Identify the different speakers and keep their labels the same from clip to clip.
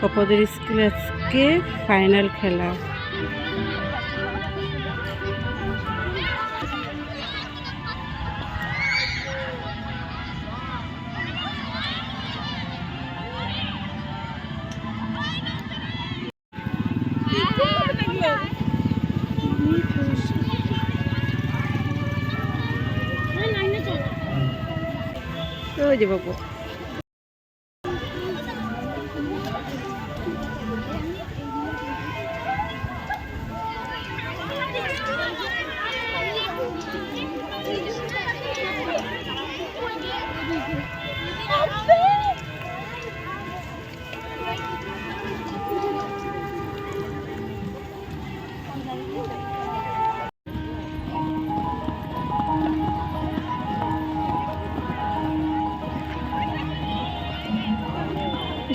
Speaker 1: পপদের স্কুলে আজকে ফাইনাল খেলা। ওই যে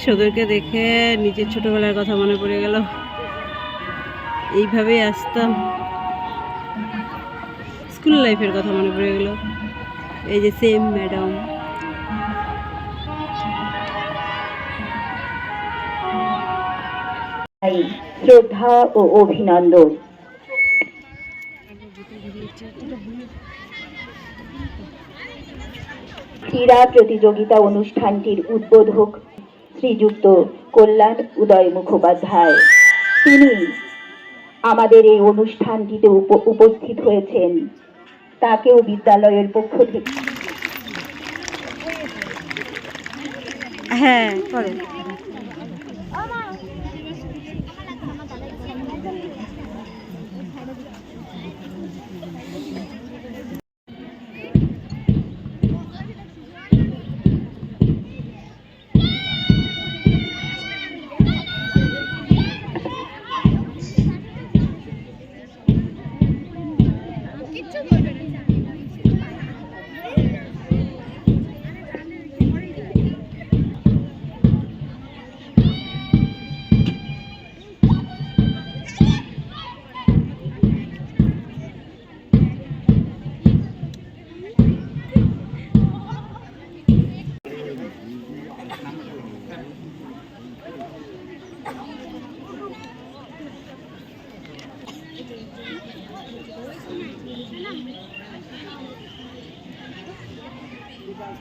Speaker 1: বাবু সদরকে দেখে নিজের ছোটবেলার কথা মনে পড়ে গেল। এইভাবেই আসতাম। স্কুল লাইফের কথা মনে পড়ে গেল। এই যে সেম ম্যাডাম
Speaker 2: শ্রদ্ধা ও অভিনন্দন। ক্রীড়া প্রতিযোগিতা অনুষ্ঠানটির উদ্বোধক শ্রীযুক্ত কল্যাণ উদয় মুখোপাধ্যায়। তিনি আমাদের এই অনুষ্ঠানটিতে উপ- উপস্থিত হয়েছেন। তাকেও বিদ্যালয়ের পক্ষ থেকে।
Speaker 1: হ্যাঁ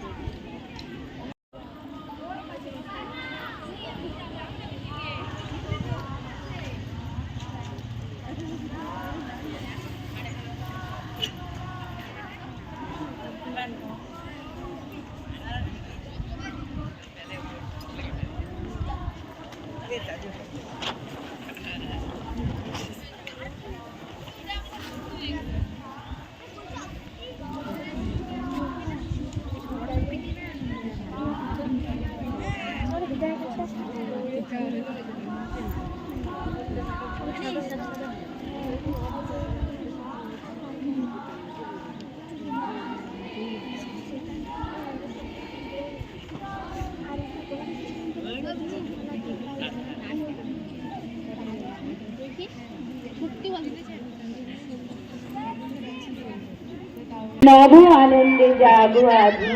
Speaker 1: করো
Speaker 2: নব আনন্দে জাগো আজি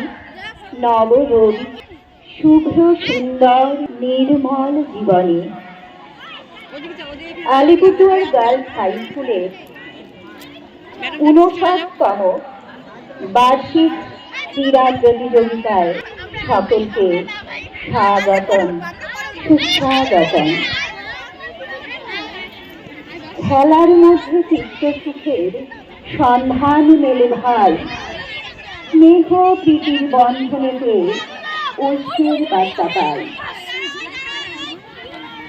Speaker 2: নব রবি, শুভ্র সুন্দর নির্মল জীবনে। আলিপুরদুয়ার গার্লস হাই স্কুলের ঊনষাটতম বার্ষিক ক্রীড়া প্রতিযোগিতায় সকলকে স্বাগতম, সুস্বাগতম। খেলার মধ্যে চিত্ত সুখের সন্ধান মেলে ভাই। স্নেহ প্রীতির বন্ধনেতে ঐক্যের বার্তা পাই।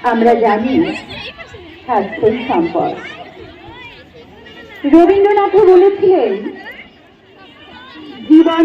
Speaker 2: আমরা জানি স্বাস্থ্যের সম্পদ। রবীন্দ্রনাথও বলেছিলেন, জীবন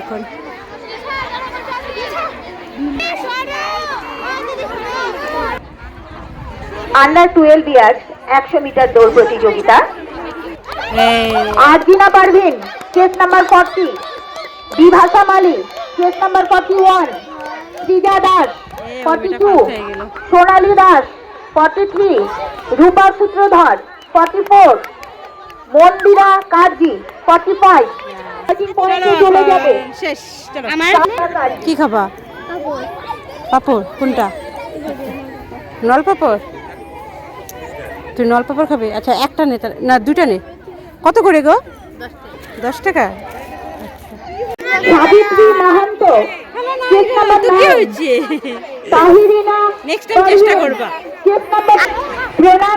Speaker 1: এখন।
Speaker 2: আন্ডার টুয়েলভ ইয়ার্স একশো মিটার দৌড় প্রতিযোগিতা। Arjina Parvin case number forty Bibhasha Mali case number forty one Srija Das forty two. Sonali Das forty three Rupa Sutradhar forty four Mandira Karji forty five
Speaker 1: শেষ চলো। কি খাবা? পাপড় কোনটা? নল পাপড় তুই নল পাপড় খাবি? আচ্ছা একটা নে না দুটা নে। কত করে গো? দশ টাকা।
Speaker 2: সাবিত্রী মাহান্ত
Speaker 1: তো কি হয়েছে? Next চেষ্টা করবা।
Speaker 2: প্রণাম